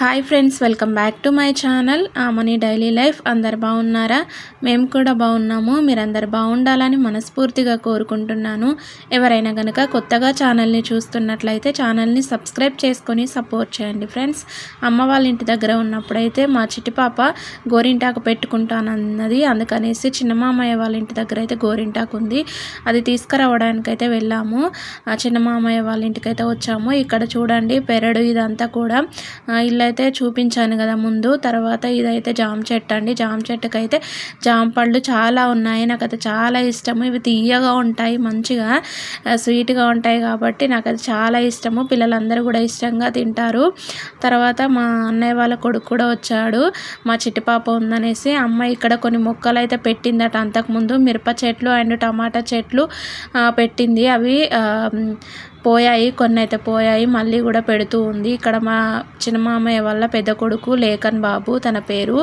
Hi friends welcome back to my channel. Amani daily life. అందరు బాగున్నారా? మేము కూడా బాగున్నాము. మీరందరు బాగుండాలని మనస్ఫూర్తిగా కోరుకుంటున్నాను. ఎవరైనా కనుక కొత్తగా ఛానల్ని చూస్తున్నట్లయితే ఛానల్ని సబ్స్క్రైబ్ చేసుకొని సపోర్ట్ చేయండి ఫ్రెండ్స్. అమ్మ వాళ్ళ ఇంటి దగ్గర ఉన్నప్పుడైతే మా చిట్టి పాప గోరింటాకు పెట్టుకుంటానన్నది. అందుకనేసి చిన్న మామయ్య వాళ్ళ ఇంటి దగ్గర అయితే గోరింటాకు ఉంది. అది తీసుకురావడానికి అయితే వెళ్ళాము. ఆ చిన్న మామయ్య వాళ్ళ ఇంటికైతే వచ్చాము. ఇక్కడ చూడండి పెరడు ఇదంతా కూడా. ఇల్లు అయితే చూపించాను కదా ముందు. తర్వాత ఇదైతే జామ చెట్టు అండి. జామ చెట్టుకి అయితే జామ పళ్ళు చాలా ఉన్నాయి. నాకు అది చాలా ఇష్టము. ఇవి తీయగా ఉంటాయి మంచిగా స్వీట్గా ఉంటాయి కాబట్టి నాకు అది చాలా ఇష్టము. పిల్లలందరూ కూడా ఇష్టంగా తింటారు. తర్వాత మా అన్నయ్య వాళ్ళ కొడుకు కూడా వచ్చాడు. మా చిట్టి పాప ఉందనేసి అమ్మ ఇక్కడ కొన్ని మొక్కలు అయితే పెట్టిందట అంతకుముందు. మిరప చెట్లు అండ్ టమాటా చెట్లు పెట్టింది. అవి పోయాయి కొన్ని అయితే పోయాయి మళ్ళీ కూడా పెడుతూ ఉంది. ఇక్కడ మా చిన్న మామయ్య వల్ల పెద్ద కొడుకు లేఖన్ బాబు తన పేరు.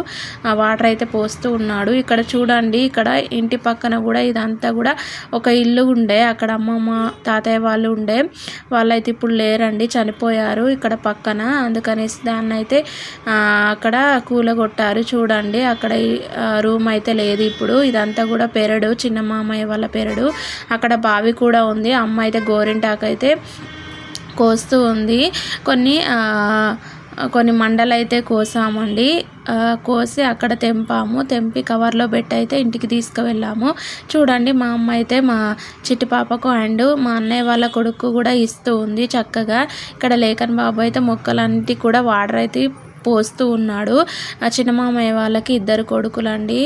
వాటర్ అయితే పోస్తూ ఉన్నాడు. ఇక్కడ చూడండి ఇక్కడ ఇంటి పక్కన కూడా ఇదంతా కూడా ఒక ఇల్లు ఉండే. అక్కడ అమ్మమ్మ తాతయ్య వాళ్ళు ఉండే. వాళ్ళైతే ఇప్పుడు లేరండి చనిపోయారు ఇక్కడ పక్కన. అందుకనేసి దాన్ని అయితే అక్కడ కూలగొట్టారు. చూడండి అక్కడ రూమ్ అయితే లేదు ఇప్పుడు. ఇదంతా కూడా పెరడు చిన్న మామయ్య వాళ్ళ పెరడు. అక్కడ బావి కూడా ఉంది. అమ్మ అయితే గోరింటాకైతే అయితే కోస్తూ ఉంది. కొన్ని కొన్ని మండలు అయితే కోసామండి కోసి అక్కడ తెంపాము. తెంపి కవర్లో పెట్టి అయితే ఇంటికి తీసుకువెళ్ళాము. చూడండి మా అమ్మ అయితే మా చిట్టి పాపకు అండ్ మా అన్నయ్య వాళ్ళ కొడుకు కూడా ఇస్తూ ఉంది చక్కగా. ఇక్కడ లేఖన్ బాబు అయితే మొక్కలన్నిటి కూడా వాటర్ అయితే పోస్తూ ఉన్నాడు. ఆ చిన్న మామయ్య వాళ్ళకి ఇద్దరు కొడుకులండి.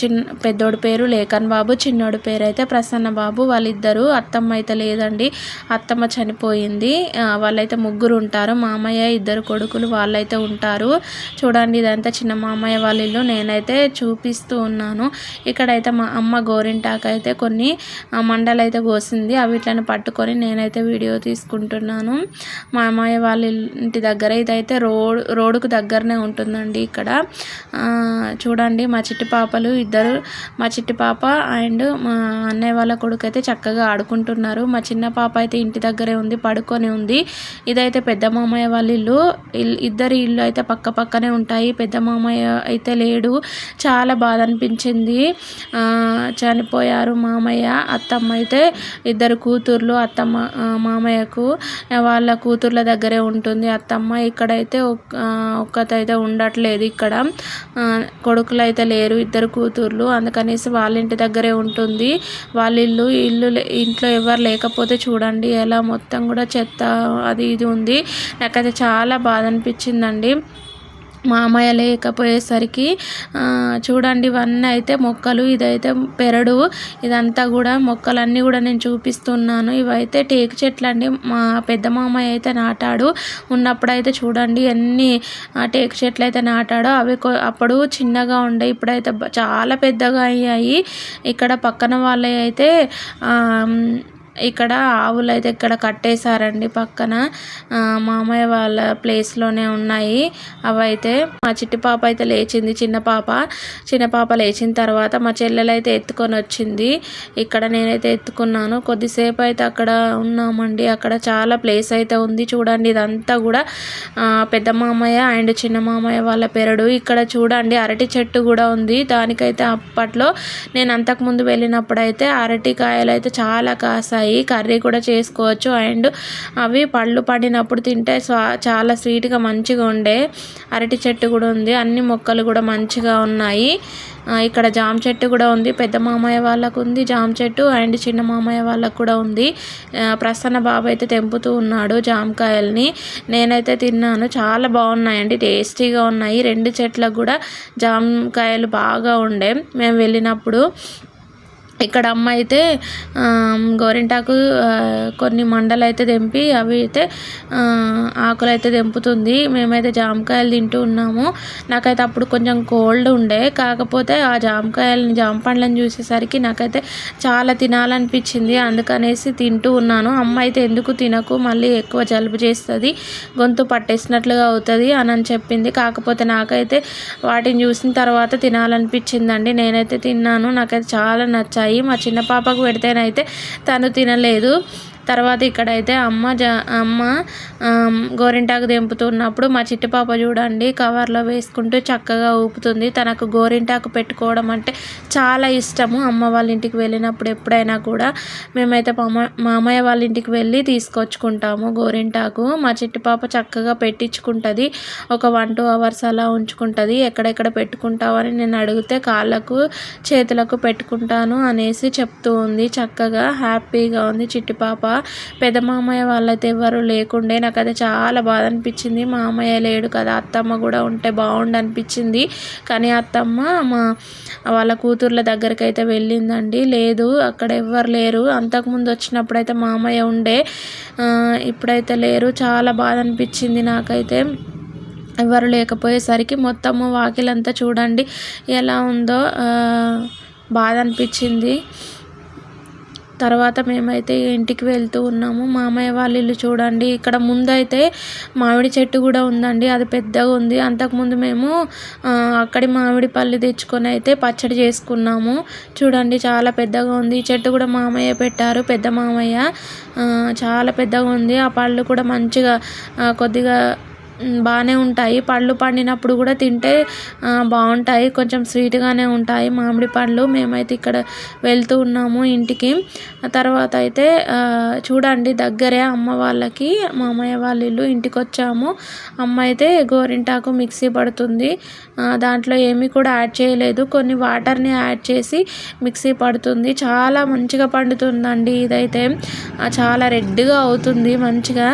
చిన్న పెద్దోడు పేరు లేఖన్ బాబు చిన్నోడి పేరు అయితే ప్రసన్న బాబు వాళ్ళిద్దరూ అత్తమ్మ అయితే లేదండి. అత్తమ్మ చనిపోయింది. వాళ్ళైతే ముగ్గురు ఉంటారు. మామయ్య ఇద్దరు కొడుకులు వాళ్ళైతే ఉంటారు. చూడండి ఇదంతా చిన్న మామయ్య వాళ్ళ ఇల్లు. నేనైతే చూపిస్తూ ఉన్నాను. ఇక్కడైతే మా అమ్మ గోరింటాకు అయితే కొన్ని మండలు అయితే కోసింది. అవిట్లను పట్టుకొని నేనైతే వీడియో తీసుకుంటున్నాను. మా అమ్మాయి వాళ్ళ ఇంటి దగ్గర ఇదైతే రోడ్ రోడ్డుకు దగ్గరనే ఉంటుందండి ఇక్కడ. చూడండి మా చిట్టి పాపలు ఇద్దరు మా చిట్టి పాప అండ్ మా అన్నయ్య వాళ్ళ కొడుకు అయితే చక్కగా ఆడుకుంటున్నారు. మా చిన్న పాప అయితే ఇంటి దగ్గరే ఉంది పడుకొని ఉంది. ఇదైతే పెద్ద మామయ్య వాళ్ళ ఇల్లు. ఇద్దరి ఇల్లు అయితే పక్క పక్కనే ఉంటాయి. పెద్ద మామయ్య అయితే లేడు. చాలా బాధ అనిపించింది. చనిపోయారు మామయ్య అత్తమ్మ అయితే ఇద్దరు కూతుర్లు అత్తమ్మ మామయ్యకు. వాళ్ళ కూతుర్ల దగ్గరే ఉంటుంది అత్తమ్మ. ఇక్కడైతే ఒక్కతైతే ఉండట్లేదు ఇక్కడ. కొడుకులు అయితే లేరు ఇద్దరు కూతుర్లు. అందుకనేసి వాళ్ళ ఇంటి దగ్గరే ఉంటుంది. వాళ్ళ ఇల్లు ఇల్లు ఇంట్లో ఎవరు లేకపోతే చూడండి ఎలా మొత్తం కూడా చెత్త అది ఇది ఉంది. నాకైతే చాలా బాధ అనిపించిందండి. మామయ్య లేకపోయేసరికి చూడండి ఇవన్నీ అయితే మొక్కలు ఇదైతే పెరడు ఇదంతా కూడా మొక్కలన్నీ కూడా నేను చూపిస్తున్నాను. ఇవైతే టేకు చెట్లు అండి. మా పెద్ద మామయ్య అయితే నాటాడు. ఉన్నప్పుడైతే చూడండి ఎన్ని టేకు చెట్లు అయితే నాటాడో అవి అప్పుడు చిన్నగా ఉండే ఇప్పుడైతే చాలా పెద్దగా అయ్యాయి. ఇక్కడ పక్కన వాళ్ళ అయితే ఇక్కడ ఆవులు అయితే ఇక్కడ కట్టేశారండి పక్కన. మామయ్య వాళ్ళ ప్లేస్లోనే ఉన్నాయి. అవైతే మా చిట్టి పాప అయితే లేచింది చిన్న పాప. చిన్న పాప లేచిన తర్వాత మా చెల్లెలు అయితే ఎత్తుకొని వచ్చింది. ఇక్కడ నేనైతే ఎత్తుకున్నాను. కొద్దిసేపు అయితే అక్కడ ఉన్నామండి. అక్కడ చాలా ప్లేస్ అయితే ఉంది. చూడండి ఇదంతా కూడా పెద్ద మామయ్య అండ్ చిన్న మామయ్య వాళ్ళ పెరడు. ఇక్కడ చూడండి అరటి చెట్టు కూడా ఉంది. దానికైతే అప్పట్లో నేను అంతకుముందు వెళ్ళినప్పుడు అయితే అరటి కాయలు అయితే చాలా కాసాయి. ఉంటాయి కర్రీ కూడా చేసుకోవచ్చు. అండ్ అవి పళ్ళు పడినప్పుడు తింటే చాలా స్వీట్గా మంచిగా ఉండే అరటి చెట్టు కూడా ఉంది. అన్ని మొక్కలు కూడా మంచిగా ఉన్నాయి. ఇక్కడ జామ చెట్టు కూడా ఉంది. పెద్ద మామయ్య వాళ్ళకు ఉంది జామ చెట్టు. అండ్ చిన్న మామయ్య వాళ్ళకు కూడా ఉంది. ప్రసన్న బాబు అయితే తెంపుతూ ఉన్నాడు జామకాయల్ని. నేనైతే తిన్నాను. చాలా బాగున్నాయండి. టేస్టీగా ఉన్నాయి. రెండు చెట్లకు కూడా జామకాయలు బాగా ఉండే. మేము వెళ్ళినప్పుడు ఇక్కడ అమ్మ అయితే గోరింటాకు కొన్ని మండలు అయితే తెంపి అవి అయితే ఆకులు అయితే తెంపుతుంది. మేమైతే జామకాయలు తింటూ ఉన్నాము. నాకైతే అప్పుడు కొంచెం కోల్డ్ ఉండే. కాకపోతే ఆ జామకాయలని జామ పండ్లను చూసేసరికి నాకైతే చాలా తినాలనిపించింది. అందుకనేసి తింటూ ఉన్నాను. అమ్మ అయితే ఎందుకు తినకు మళ్ళీ ఎక్కువ జలుబు చేస్తుంది గొంతు పట్టేసినట్లుగా అవుతుంది అని అని చెప్పింది. కాకపోతే నాకైతే వాటిని చూసిన తర్వాత తినాలనిపించిందండి. నేనైతే తిన్నాను. నాకైతే చాలా నచ్చాయి. మా చిన్న పాపకు పెడితేనైతే తను తినలేదు. తర్వాత ఇక్కడైతే అమ్మ జ అమ్మ గోరింటాకు దింపుతున్నప్పుడు మా చిట్టి పాప చూడండి కవర్లో వేసుకుంటూ చక్కగా ఊపుతుంది. తనకు గోరింటాకు పెట్టుకోవడం అంటే చాలా ఇష్టము. అమ్మ వాళ్ళ ఇంటికి వెళ్ళినప్పుడు ఎప్పుడైనా కూడా మేమైతే మామయ్య వాళ్ళ ఇంటికి వెళ్ళి తీసుకొచ్చుకుంటాము గోరింటాకు. మా చిట్టి పాప చక్కగా పెట్టించుకుంటుంది. ఒక వన్ టూ అవర్స్ అలా ఉంచుకుంటుంది. ఎక్కడెక్కడ పెట్టుకుంటావని నేను అడిగితే కాళ్ళకు చేతులకు పెట్టుకుంటాను అనేసి చెప్తూ ఉంది. చక్కగా హ్యాపీగా ఉంది చిట్టి పాప. పెద్ద మామయ్య వాళ్ళైతే ఎవరు లేకుండే. నాకు అయితే చాలా బాధ అనిపించింది మామయ్య లేడు కదా అత్తమ్మ కూడా ఉంటే బాగుండు అనిపించింది కానీ అత్తమ్మ మా వాళ్ళ కూతుర్ల దగ్గరికి అయితే వెళ్ళిందండి. లేదు అక్కడ ఎవ్వరు లేరు. అంతకుముందు వచ్చినప్పుడు అయితే మామయ్య ఉండే. ఇప్పుడైతే లేరు. చాలా బాధ అనిపించింది నాకైతే. ఎవరు లేకపోయేసరికి మొత్తము వాకిలంతా చూడండి ఎలా ఉందో బాధ అనిపించింది తర్వాత మేమైతే ఇంటికి వెళ్తూ ఉన్నాము. మామయ్య వాళ్ళ ఇల్లు చూడండి. ఇక్కడ ముందైతే మామిడి చెట్టు కూడా ఉందండి. అది పెద్దగా ఉంది. అంతకుముందు మేము అక్కడి మామిడి పళ్ళు తెచ్చుకొని అయితే పచ్చడి చేసుకున్నాము. చూడండి చాలా పెద్దగా ఉంది. ఈ చెట్టు కూడా మామయ్య పెట్టారు పెద్ద మామయ్య. చాలా పెద్దగా ఉంది. ఆ పళ్ళు కూడా మంచిగా కొద్దిగా బాగానే ఉంటాయి. పళ్ళు పండినప్పుడు కూడా తింటే బాగుంటాయి. కొంచెం స్వీట్గానే ఉంటాయి మామిడి పండ్లు. మేమైతే ఇక్కడ వెళ్తూ ఉన్నాము ఇంటికి. తర్వాత అయితే చూడండి దగ్గరే అమ్మ వాళ్ళకి మామయ్య వాళ్ళ ఇల్లు ఇంటికి వచ్చాము అమ్మ అయితే గోరింటాకు మిక్సీ పడుతుంది. దాంట్లో ఏమీ కూడా యాడ్ చేయలేదు. కొన్ని వాటర్ని యాడ్ చేసి మిక్సీ పడుతుంది. చాలా మంచిగా పండుతుందండి ఇదైతే. చాలా రెడ్గా అవుతుంది మంచిగా.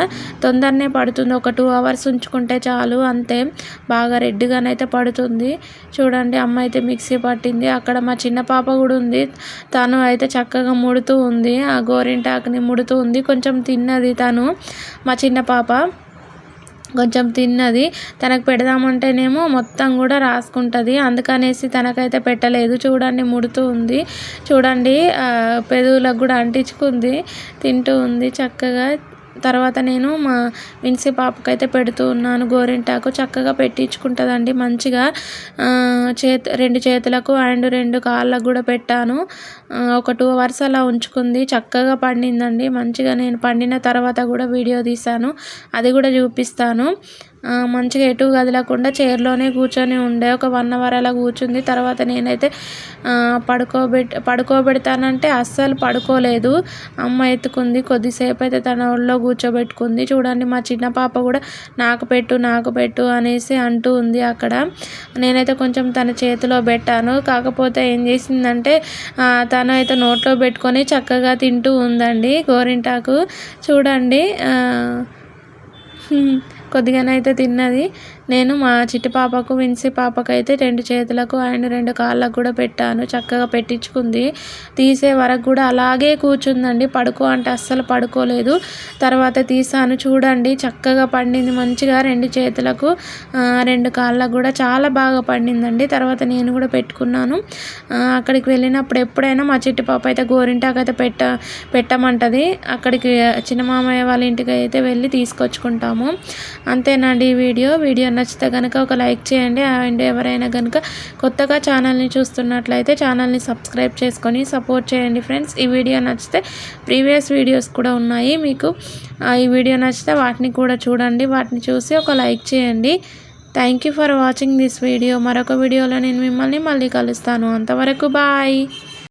తొందరనే పడుతుంది. ఒక టూ అవర్స్ వేసుకుంటే చాలు అంతే. బాగా రెడ్గానైతే పడుతుంది. చూడండి అమ్మ అయితే మిక్సీ పట్టింది. అక్కడ మా చిన్న పాప కూడా ఉంది. తను అయితే చక్కగా ముడుతూ ఉంది. ఆ గోరింటాకుని ముడుతూ ఉంది. కొంచెం తిన్నది తను మా చిన్న పాప. కొంచెం తిన్నది. తనకు పెడదామంటేనేమో మొత్తం కూడా రాసుకుంటుంది. అందుకనేసి తనకైతే పెట్టలేదు. చూడండి ముడుతూ ఉంది. చూడండి పెదవులకు కూడా అంటించుకుంది. తింటూ ఉంది చక్కగా. తర్వాత నేను మా విన్సీ పాపకైతే పెడుతూ ఉన్నాను గోరింటాకు. చక్కగా పెట్టించుకుంటుందండి మంచిగా. చేతి రెండు చేతులకు అండ్ రెండు కాళ్ళకు కూడా పెట్టాను. ఒక టూ అవర్స్ అలా ఉంచుకుంది. చక్కగా పండిందండి. మంచిగా నేను పండిన తర్వాత కూడా వీడియో తీశాను. అది కూడా చూపిస్తాను. మంచిగా ఎటు కదలకుండా చైర్లోనే కూర్చొని ఉండే. ఒక వన్ అవర్ అలా కూర్చుంది. తర్వాత నేనైతే పడుకోబెట్ పడుకోబెడతానంటే అస్సలు పడుకోలేదు. అమ్మ ఎత్తుకుంది. కొద్దిసేపు అయితే తన ఒళ్ళో కూర్చోబెట్టుకుంది. చూడండి మా చిన్న పాప కూడా నాకు పెట్టు నాకు పెట్టు అనేసి అంటూ ఉంది అక్కడ. నేనైతే కొంచెం తన చేతిలో పెట్టాను. కాకపోతే ఏం చేసిందంటే తను అయితే నోట్లో పెట్టుకొని చక్కగా తింటూ ఉందండి గోరింటాకు. చూడండి కొద్దిగానైతే తిన్నది. నేను మా చిట్టి పాపకు విన్సి పాపకు అయితే రెండు చేతులకు అండ్ రెండు కాళ్ళకు కూడా పెట్టాను. చక్కగా పెట్టించుకుంది. తీసే వరకు కూడా అలాగే కూర్చుందండి. పడుకో అంటే అస్సలు పడుకోలేదు. తర్వాత తీసాను. చూడండి చక్కగా పండింది. మంచిగా రెండు చేతులకు రెండు కాళ్ళకు కూడా చాలా బాగా పండిందండి. తర్వాత నేను కూడా పెట్టుకున్నాను. అక్కడికి వెళ్ళినప్పుడు ఎప్పుడైనా మా చిట్టి పాప అయితే గోరింటాకు అయితే పెట్ట పెట్టమంటది. అక్కడికి చిన్న మామయ్య వాళ్ళ ఇంటికి అయితే వెళ్ళి తీసుకొచ్చుకుంటాము. అంతేనండి ఈ వీడియో. వీడియో నచ్చితే కనుక ఒక లైక్ చేయండి. అండ్ ఎవరైనా కనుక కొత్తగా ఛానల్ని చూస్తున్నట్లయితే ఛానల్ని సబ్స్క్రైబ్ చేసుకొని సపోర్ట్ చేయండి ఫ్రెండ్స్. ఈ వీడియో నచ్చితే ప్రీవియస్ వీడియోస్ కూడా ఉన్నాయి మీకు. ఈ వీడియో నచ్చితే వాటిని కూడా చూడండి. వాటిని చూసి ఒక లైక్ చేయండి. Thank you for watching this video. మరొక వీడియోలో నేను మిమ్మల్ని మళ్ళీ కలుస్తాను. అంతవరకు బాయ్.